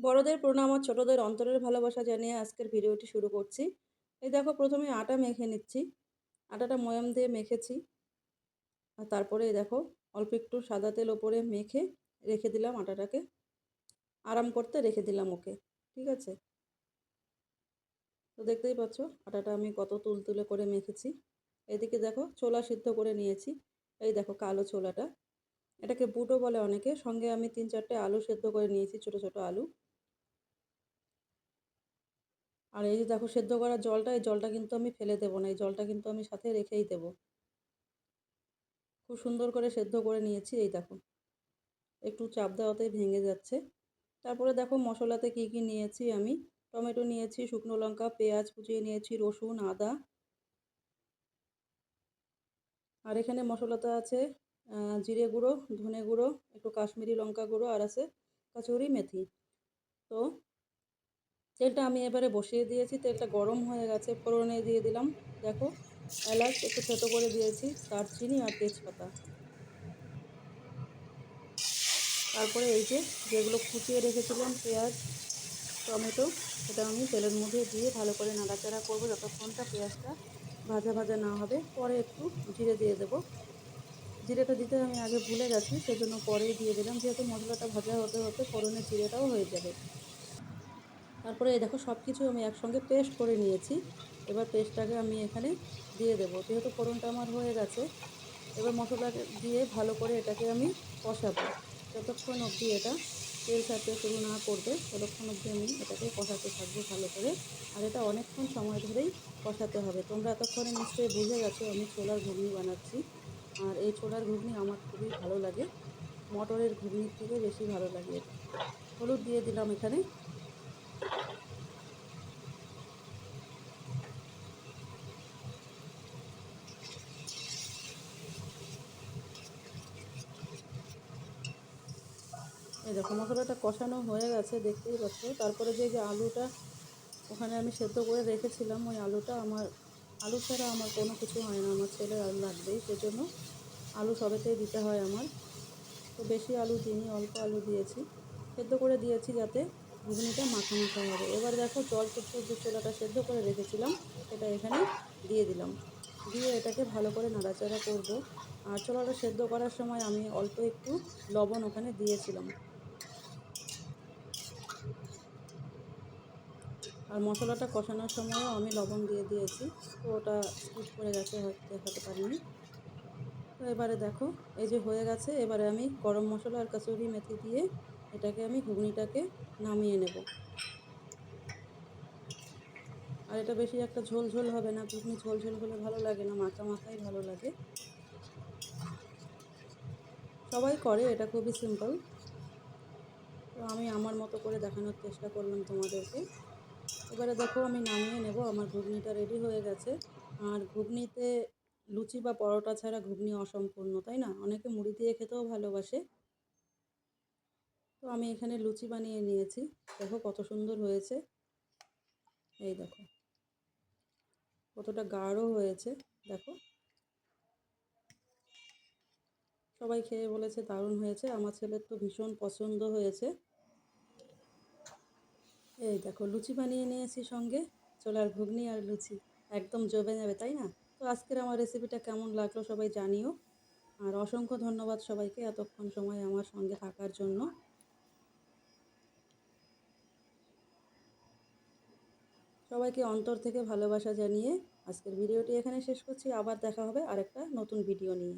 বড়দের প্রণাম আর ছোটদের অন্তরের ভালোবাসা জানিয়ে আজকের ভিডিওটি শুরু করছি। এই দেখো, প্রথমে আটা মেখে নিচ্ছি। আটাটা ময়াম দিয়ে মেখেছি। আর তারপরে দেখো, অল্প একটু সাদা তেল ওপরে মেখে রেখে দিলাম আটাটাকে। আরাম করতে রেখে দিলাম ওকে, ঠিক আছে? তো দেখতেই পাচ্ছ, আটাটা আমি কত তুলতুলে করে মেখেছি। এদিকে দেখো, ছোলা সিদ্ধ করে নিয়েছি। এই দেখো, কালো ছোলাটা। এটাকে বুটো বলে অনেকে। সঙ্গে আমি তিন চারটে আলু সেদ্ধ করে নিয়েছি, ছোট ছোট আলু। আর এই যে দেখো সেদ্ধ করা জলটা, এই জলটা কিন্তু আমি ফেলে দেবো না, এই জলটা কিন্তু আমি সাথে রেখেই দেবো। খুব সুন্দর করে সেদ্ধ করে নিয়েছি, এই দেখো। একটু চাপ দেওয়াতেই ভেঙে যাচ্ছে। তারপরে দেখো মশলাতে কি কি নিয়েছি আমি? টমেটো নিয়েছি, শুকনো লঙ্কা, পেঁয়াজ কুচিয়ে নিয়েছি, রসুন, আদা। আর এখানে মশলাতে আছে জিরে গুঁড়ো, ধনে গুঁড়ো, একটু কাশ্মীরি লঙ্কা গুঁড়ো, আর আছে কাচুরি মেথি। তো তেলটা আমি এবারে বসিয়ে দিয়েছি, তেলটা গরম হয়ে গেছে, ফোড়নে দিয়ে দিলাম। দেখো, এলাচ একটু ছোটো করে দিয়েছি, দারচিনি আর তেজপাতা। তারপরে এই যে যেগুলো কুচিয়ে রেখেছিলাম, পেঁয়াজ, টমেটো, সেটা আমি তেলের মধ্যে দিয়ে ভালো করে নাড়াচাড়া করব যতক্ষণটা পেঁয়াজটা ভাজা ভাজা না হবে। পরে একটু জিরে দিয়ে দেবো। জিরেটা দিতে আমি আগে ভুলে গেছি, সেজন্য পরেই দিয়ে দিলাম। যেহেতু মশলাটা ভাজা হতে হতে ফোড়নের জিরেটাও হয়ে যাবে। তারপরে দেখো সব কিছু আমি একসঙ্গে পেস্ট করে নিয়েছি। এবার পেস্টটাকে আমি এখানে দিয়ে দেবো। যেহেতু ফোড়নটা আমার হয়ে গেছে, এবার মশলা দিয়ে ভালো করে এটাকে আমি কষাবো। যতক্ষণ অবধি এটা তেল সাথে শুরু না করবে, ততক্ষণ অবধি আমি এটাকে কষাতে থাকব ভালো করে। আর এটা অনেকক্ষণ সময় ধরেই কষাতে হবে। তোমরা এতক্ষণে নিশ্চয়ই বুঝে গেছো, আমি ছোলার ঘুগনি বানাচ্ছি। আর এই ছোলার ঘুগনি আমার খুবই ভালো লাগে। মটরের ঘুগনির থেকে বেশি ভালো লাগে। হলুদ দিয়ে দিলাম এখানে। এই দেখো, মশলাটা কষানো হয়ে গেছে, দেখতেই পাচ্ছ। তারপরে যে যে আলুটা ওখানে আমি সেদ্ধ করে রেখেছিলাম, ওই আলুটা আমার, আলু ছাড়া আমার কোনো কিছু হয় না, আমার ছেলে আলু লাগবেই সেজন্য আলু সবেতেই দিতে হয় আমার। তো বেশি আলু দিইনি, অল্প আলু দিয়েছি। সেদ্ধ করে দিয়েছি যাতে ঘুগনিটা মাখা মাখা হবে। এবার দেখো, জল ছোট্ট যে ছোলাটা সেদ্ধ করে রেখেছিলাম, সেটা এখানে দিয়ে দিলাম। দিয়ে এটাকে ভালো করে নাড়াচাড়া করব। আর ছোলাটা সেদ্ধ করার সময় আমি অল্প একটু লবণ ওখানে দিয়েছিলাম। আর মশলাটা কষানোর সময়ও আমি লবণ দিয়ে দিয়েছি। তো ওটা স্কিপ করে গেছে দেখাতে পারিনি। তো এবারে দেখো, এই যে হয়ে গেছে, এবারে আমি গরম মশলা আর কাসুরি মেথি দিয়ে এটাকে আমি ঘুগনিটাকে নামিয়ে নেব। আর এটা বেশি একটা ঝোল ঝোল হবে না, ঘুগনি ঝোল ঝোল হলে ভালো লাগে না, মাখা মাখাই ভালো লাগে। সবাই করে, এটা খুবই সিম্পল তো আমি আমার মতো করে দেখানোর চেষ্টা করলাম তোমাদেরকে। এবারে দেখো আমি নামিয়ে নেব, আমার ঘুগনিটা রেডি হয়ে গেছে। আর ঘুগনিতে লুচি বা পরোটা ছাড়া ঘুগনি অসম্পূর্ণ, তাই না? অনেকে মুড়ি দিয়ে খেতেও ভালোবাসে। তো আমি এখানে লুচি বানিয়ে নিয়েছি। দেখো কত সুন্দর হয়েছে। এই দেখো। কতটা গাঢ় হয়েছে, দেখো। সবাই খেয়ে বলেছে দারুণ হয়েছে। আমার ছেলের তো ভীষণ পছন্দ হয়েছে। এই দেখো, লুচি বানিয়ে নিয়েছি সঙ্গে চোলার ঘুগনি আর লুচি। একদম জমে যাবে, তাই না? তো আজকের আমার রেসিপিটা কেমন লাগল সবাই জানিও। আর অসংখ্য ধন্যবাদ সবাইকে এতক্ষণ সময় আমার সঙ্গে থাকার জন্য। সবাইকে অন্তর থেকে ভালোবাসা জানিয়ে আজকের ভিডিওটি এখানে শেষ করছি। আবার দেখা হবে আরেকটা নতুন ভিডিও নিয়ে।